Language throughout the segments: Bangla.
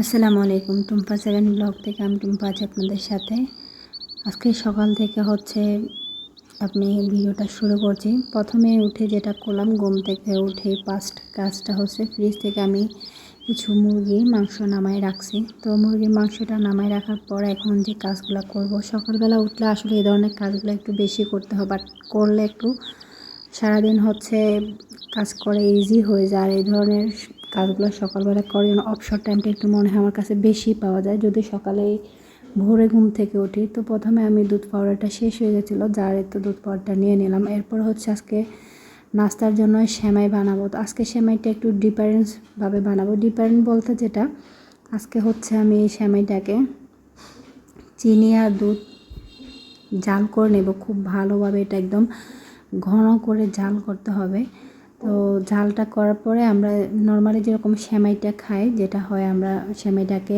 আসসালামু আলাইকুম। টুম্পা সেভেন ব্লগ থেকে আমি টুম্পা আছি আপনাদের সাথে। আজকে সকাল থেকে হচ্ছে আপনি ভিডিওটা শুরু করছি। প্রথমে উঠে যেটা করলাম, ঘুম থেকে উঠে ফার্স্ট কাজটা হচ্ছে ফ্রিজ থেকে আমি কিছু মুরগির মাংস নামাই রাখছি। তো মুরগির মাংসটা নামাই রাখার পর এখন যে কাজগুলো করব, সকালবেলা উঠলে আসলে এই ধরনের কাজগুলো একটু বেশি করতে হয়। বাট করলে একটু সারাদিন হচ্ছে কাজ করে ইজি হয়ে যায়। আর এই ধরনের কাজগুলো সকালবেলা করে যেন অবসর টাইমটা একটু মনে হয় আমার কাছে বেশি পাওয়া যায়। যদি সকালে ভোরে ঘুম থেকে উঠি, তো প্রথমে আমি দুধ পাউডারটা শেষ হয়ে গেছিল, যার তো দুধ পাউডারটা নিয়ে নিলাম। এরপর হচ্ছে আজকে নাস্তার জন্য সেমাই বানাবো। তো আজকে সেমাইটা একটু ডিফারেন্সভাবে বানাবো। ডিফারেন্ট বলতে যেটা, আজকে হচ্ছে আমি এই সেমাইটাকে চিনি আর দুধ জাল করে নেব। খুব ভালোভাবে এটা একদম ঘন করে জাল করতে হবে। তো ঝালটা করার পরে আমরা নর্মালি যেরকম সেমাইটা খাই, যেটা হয় আমরা সেমাইটাকে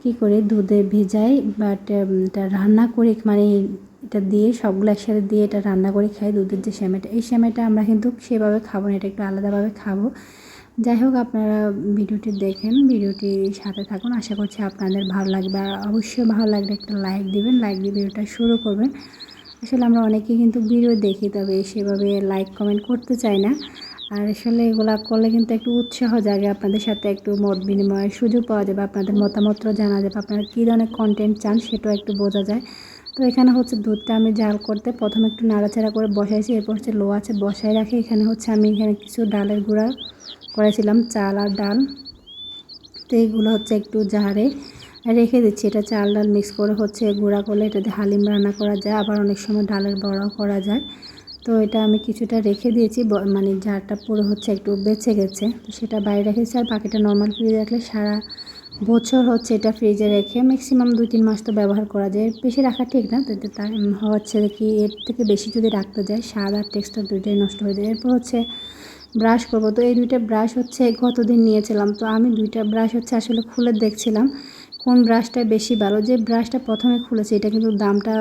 কি করে, দুধে ভিজাই বাট এটা রান্না করে মানে এটা দিয়ে সবগুলো একসাথে দিয়ে এটা রান্না করে খাই দুধের যে সেমাইটা। এই সেমাইটা আমরা কিন্তু সেভাবে খাব না, এটা একটু আলাদাভাবে খাব। যাই হোক, আপনারা ভিডিওটি দেখেন, ভিডিওটি সাথে থাকুন। আশা করছি আপনাদের ভালো লাগবে। আর অবশ্যই ভালো লাগলে একটা লাইক দিবেন লাইক দিয়ে ভিডিওটা শুরু করবেন। আসলে আমরা অনেকেই কিন্তু ভিডিও দেখি, তবে সেভাবে লাইক কমেন্ট করতে চাই না। আর আসলে এগুলো করলে কিন্তু একটু উৎসাহ জাগে আপনাদের সাথে, একটু মত বিনিময়ের সুযোগ পাওয়া যাবে, আপনাদের মতামতও জানা যাবে, আপনারা কী ধরনের কন্টেন্ট চান সেটাও একটু বোঝা যায়। তো এখানে হচ্ছে দুধটা আমি জাল করতে প্রথমে একটু নাড়াচাড়া করে বসাইছি, এরপর হচ্ছে লো আছে বসাই রাখি। এখানে হচ্ছে আমি এখানে কিছু ডালের গুঁড়া করেছিলাম, চাল আর ডাল। তো এইগুলো হচ্ছে একটু জারে রেখে দিচ্ছি। এটা চাল ডাল মিক্স করে হচ্ছে গুঁড়া করলে এটাতে হালিম রান্না করা যায়, আবার অনেক সময় ডালের বড়াও করা যায়। তো এটা আমি কিছুটা রেখে দিয়েছি মানে জারটা পুরো হচ্ছে একটু বেঁচে গেছে। তো সেটা বাইরে রেখেছি আর বাকিটা নর্মাল ফ্রিজে রাখলে সারা বছর হচ্ছে এটা ফ্রিজে রেখে ম্যাক্সিমাম দুই তিন মাস তো ব্যবহার করা যায়। বেশি রাখা ঠিক না, তো তার হচ্ছে কি এর থেকে বেশি যদি রাখতে যায় স্বাদ আর টেক্সটার দুইটাই নষ্ট হয়ে যায়। এরপর হচ্ছে ব্রাশ করব। তো এই দুইটা ব্রাশ হচ্ছে গতদিন নিয়েছিলাম, তো আমি দুইটা ব্রাশ হচ্ছে আসলে খুলে দেখছিলাম। কোন ব্রাশটা বেশি ভালো? যে ব্রাশটা প্রথমে খুলেছে, এটা কিন্তু দামটা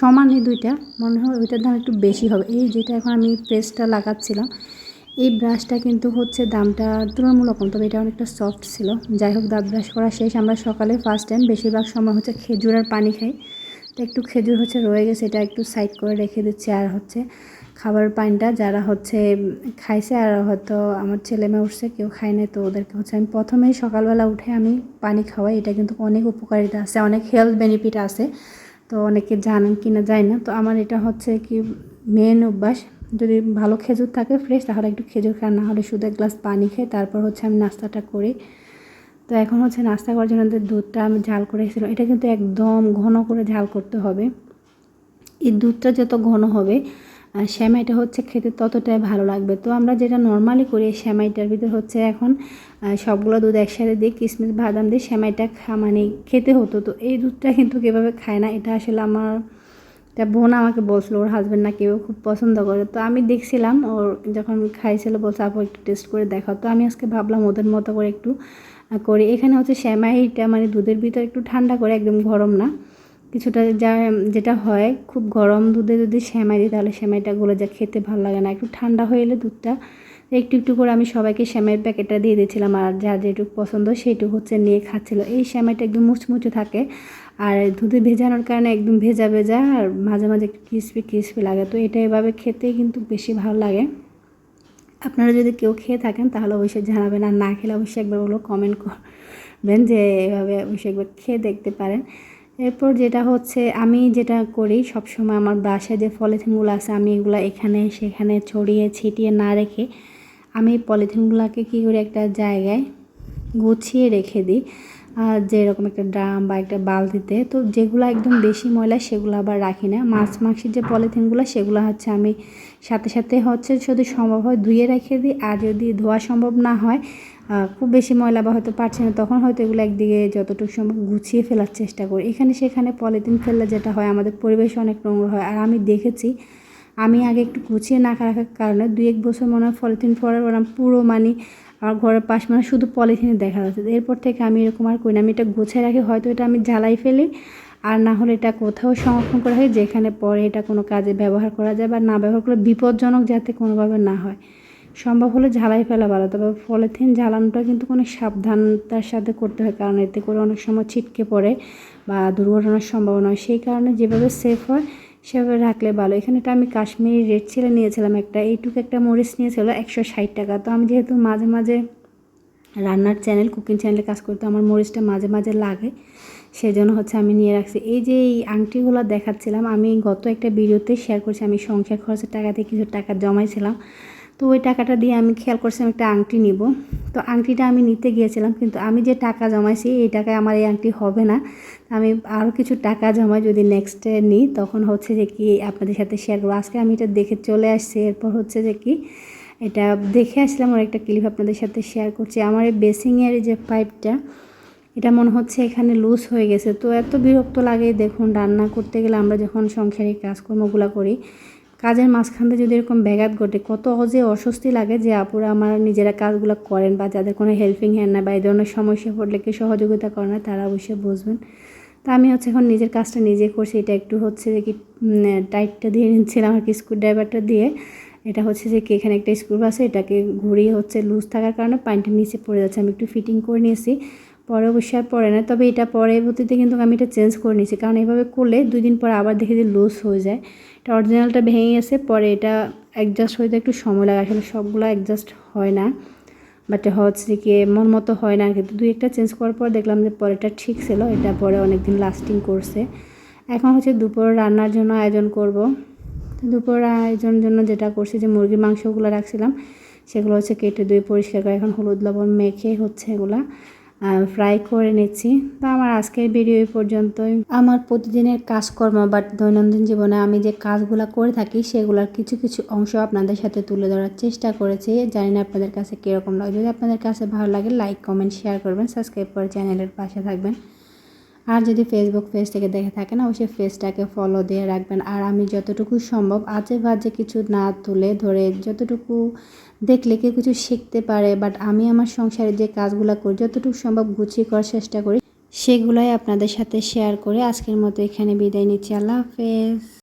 সমানই দুইটা। মনে হয় ওইটার দাম একটু বেশি হবে। এই যেটা এখন আমি পেস্টটা লাগাচ্ছিলাম, এই ব্রাশটা কিন্তু হচ্ছে দামটা তুলনামূলক কম, তবে এটা অনেকটা সফট ছিল। যাই হোক, দাঁত ব্রাশ করা শেষ। আমরা সকালে ফার্স্ট টাইম বেশিরভাগ সময় হচ্ছে খেজুর আর পানি খাই। তো একটু খেজুর হচ্ছে রয়ে গেছে, এটা একটু সাইড করে রেখে দিচ্ছি আর হচ্ছে খাবার পানিটা যারা হচ্ছে খাইছে আর হয়তো আমার ছেলে মেয়ে উঠছে, কেউ খায় না তো ওদেরকে হচ্ছে আমি প্রথমেই সকালবেলা উঠে আমি পানি খাওয়াই। এটা কিন্তু অনেক উপকারিতা আছে, অনেক হেলথ বেনিফিট আছে, তো অনেকে জানেন কি না যায় না। তো আমার এটা হচ্ছে কি মেন অভ্যাস, যদি ভালো খেজুর থাকে ফ্রেশ তাহলে একটু খেজুর খাওয়া না হলে শুধু এক গ্লাস পানি খাই তারপর হচ্ছে আমি নাস্তাটা করি। তো এখন হচ্ছে নাস্তা করার জন্য দুধটা আমি ঝাল করে এসেছিলাম এটা কিন্তু একদম ঘন করে ঝাল করতে হবে। এই দুধটা যত ঘন হবে শ্যামাইটা হচ্ছে খেতে ততটাই ভালো লাগবে। তো আমরা যেটা নর্মালি করি শ্যামাইটার ভিতর হচ্ছে এখন সবগুলো দুধ একসাথে দিয়ে কিশমিশ বাদাম দিয়ে শ্যামাইটা খা মানে খেতে হতো। তো এই দুধটা কিন্তু কীভাবে খায় না, এটা আসলে আমার একটা বোন আমাকে বলছিল, ওর হাজব্যান্ড না কেউ খুব পছন্দ করে। তো আমি দেখছিলাম, ওর যখন খাইছিল, বলছে, আপু, একটু টেস্ট করে দেখাও। তো আমি আজকে ভাবলাম, ওদের মতো করে একটু করি। এখানে হচ্ছে শ্যামাইটা মানে দুধের ভিতর একটু ঠান্ডা করে, একদম গরম না। কিছুটা যা যেটা হয়, খুব গরম দুধে যদি সেমাই দিই, তাহলে সেমাইটা গলে যা খেতে ভালো লাগে না। একটু ঠান্ডা হয়ে এলে দুধটা একটু একটু করে আমি সবাইকে সেমাইয়ের প্যাকেটটা দিয়ে দিয়েছিলাম, আর যার যেটুকু পছন্দ সেইটুকু হচ্ছে নিয়ে খাচ্ছিল। এই সেমাইটা একদম মুচমুচে থাকে আর দুধে ভেজানোর কারণে একদম ভেজা ভেজা আর মাঝে মাঝে একটু ক্রিসপি ক্রিসপি লাগে। তো এটা এভাবে খেতে কিন্তু বেশি ভালো লাগে। আপনারা যদি কেউ খেয়ে থাকেন, তাহলে অবশ্যই জানাবেন। আর না খেলে অবশ্যই একবার ওগুলো কমেন্ট করবেন যে এভাবে অবশ্যই একবার খেয়ে দেখতে পারেন। এরপর যেটা হচ্ছে, আমি যেটা করি সবসময় আমার বাসায় যে পলিথিনগুলো আছে, আমি এগুলো এখানে, সেখানে ছড়িয়ে ছিটিয়ে না রেখে আমি পলিথিনগুলোকে কী করে, একটা জায়গায় গুছিয়ে রেখে দিই। যেরকম একটা ড্রাম বা একটা বালতিতে, তো যেগুলো একদম বেশি ময়লা সেগুলো আবার রাখি না। মাছ মাংসের যে পলিথিনগুলো, সেগুলো হচ্ছে আমি সাথে সাথে হচ্ছে যদি সম্ভব হয় ধুয়ে রেখে দিই। আর যদি ধোয়া সম্ভব না হয় খুব বেশি ময়লা বা হয়তো পারছি না, তখন হয়তো এগুলো একদিকে যতটুকু সম্ভব গুছিয়ে ফেলার চেষ্টা করি। এখানে সেখানে পলিথিন ফেললে যেটা হয়, আমাদের পরিবেশ অনেক নোংরা হয়। আর আমি দেখেছি, আমি আগে একটু গুছিয়ে না রাখার কারণে দুই এক বছর মনে হয় পলিথিন পরার পর পুরো মানে আমার ঘরের পাশ মানে শুধু পলিথিনে দেখা যাচ্ছে। এরপর থেকে আমি এরকম আর করি না। আমি এটা গুছিয়ে রাখি, হয়তো এটা আমি জ্বালাই ফেলি। আর না হলে এটা কোথাও সংরক্ষণ করা হয়, যেখানে পরে এটা কোনো কাজে ব্যবহার করা যায় বা না ব্যবহার করলে বিপজ্জনক যাতে কোনোভাবে না হয়। সম্ভব হলে ঝালাই ফেলা ভালো, তবে পলিথিন ঝালানোটা কিন্তু কোনো সাবধানতার সাথে করতে হয়, কারণ এতে করে অনেক সময় ছিটকে পড়ে বা দুর্ঘটনার সম্ভাবনা হয়। সেই কারণে যেভাবে সেফ হয় সেভাবে রাখলে ভালো। এখানেটা আমি কাশ্মীরি রেড ছেলে নিয়েছিলাম একটা, এইটুকু একটা মরিচ নিয়েছিল একশো ষাট টাকা। তো আমি যেহেতু মাঝে মাঝে রান্নার চ্যানেল কুকিং চ্যানেলে কাজ করতে আমার মরিচটা মাঝে মাঝে লাগে সেই জন্য হচ্ছে আমি নিয়ে রাখছি। এই যে এই আংটিগুলো দেখাচ্ছিলাম, আমি গত একটা ভিডিওতে শেয়ার করছি, আমি সংসার খরচের টাকা দিয়ে কিছু টাকা জমাইছিলাম। তো ওই টাকাটা দিয়ে আমি খেয়াল করছিলাম একটা আংটি নিব। তো আংটিটা আমি নিতে গিয়েছিলাম, কিন্তু আমি যে টাকা জমাইছি, এই টাকায় আমার এই আংটি হবে না। আমি আরও কিছু টাকা জমাই যদি নেক্সটে নিই, তখন হচ্ছে যে কি আপনাদের সাথে শেয়ার করব। আজকে আমি এটা দেখে চলে আসছি, এরপর হচ্ছে যে কি এটা দেখে আসলাম আর একটা ক্লিপ আপনাদের সাথে শেয়ার করছি। আমার এই বেসিংয়ের যে পাইপটা এটা মনে হচ্ছে এখানে লুজ হয়ে গেছে। তো এত বিরক্ত লাগে, দেখুন, রান্না করতে গেলে আমরা যখন সংসারিক কাজকর্মগুলো করি কাজের মাঝখান যদি এরকম ব্যাঘাত ঘটে, কত যে অস্বস্তি লাগে যে আপুরা আমার নিজেরা কাজগুলো করেন বা যাদের কোনো হেল্পিং হ্যান্ড না বা এই ধরনের সমস্যা পড়লে কেউ সহযোগিতা করে না, তারা অবশ্যই বুঝবেন। তা আমি হচ্ছে এখন নিজের কাজটা নিজে করছি, এটা একটু হচ্ছে যে কি টাইটটা দিয়ে নিচ্ছিলাম আর কি স্ক্রু ড্রাইভারটা দিয়ে। এটা হচ্ছে যে কি, এখানে একটা স্ক্রু আছে, এটাকে ঘুরিয়ে হচ্ছে লুজ থাকার কারণে পানিটা নিচে পড়ে যাচ্ছে। আমি একটু ফিটিং করে নিয়েছি। পরে অবশ্যই আর পরে না, তবে এটা পরবর্তীতে কিন্তু আমি এটা চেঞ্জ করে নিয়েছি। কারণ এভাবে করলে দুই দিন পরে আবার দেখি যে লুজ হয়ে যায়। এটা অরিজিনালটা ভেঙে গেছে, পরে এটা অ্যাডজাস্ট হইতে একটু সময় লাগে। আসলে সবগুলো অ্যাডজাস্ট হয় না। বাট হচ্ছে কি, মন মতো হয় না কিন্তু দুই একটা চেঞ্জ করার পর দেখলাম যে পরেটা ঠিক ছিল, এটা পরে অনেক দিন লাস্টিং করছে। এখন হচ্ছে দুপুর রান্নার জন্য আয়োজন করব। দুপুর আয়োজনের জন্য যেটা করছি যে মুরগির মাংসগুলো রাখছিলাম, সেগুলো হচ্ছে কেটে ধুয়ে পরিষ্কার করে, এখন হলুদ লবণ মেখে হচ্ছে এগুলা। ফ্রাই করে নিচ্ছি। তো আমার আজকের ভিডিও এই পর্যন্তই। আমার প্রতিদিনের কাজকর্ম বা দৈনন্দিন জীবনে আমি যে কাজগুলো করে থাকি, সেগুলোর কিছু কিছু অংশ আপনাদের সাথে তুলে ধরার চেষ্টা করেছি। জানি না আপনাদের কাছে কীরকম লাগে। যদি আপনাদের কাছে ভালো লাগে লাইক কমেন্ট শেয়ার করবেন। সাবস্ক্রাইব করে চ্যানেলের পাশে থাকবেন। আর যদি ফেসবুক পেজ থেকে দেখে থাকেন, অবশ্যই পেজটাকে ফলো দিয়ে রাখবেন। আর আমি যতটুকু সম্ভব আজে বাজে কিছু না তুলে ধরে, যতটুকু দেখলে কেউ কিছু শিখতে পারে বাট আমি আমার সংসারে যে কাজগুলো করি, যতটুকু সম্ভব গুছিয়ে করার চেষ্টা করি, সেগুলোই আপনাদের সাথে শেয়ার করে আজকের মতো এখানে বিদায় নিচ্ছি। আল্লাহ হাফেজ।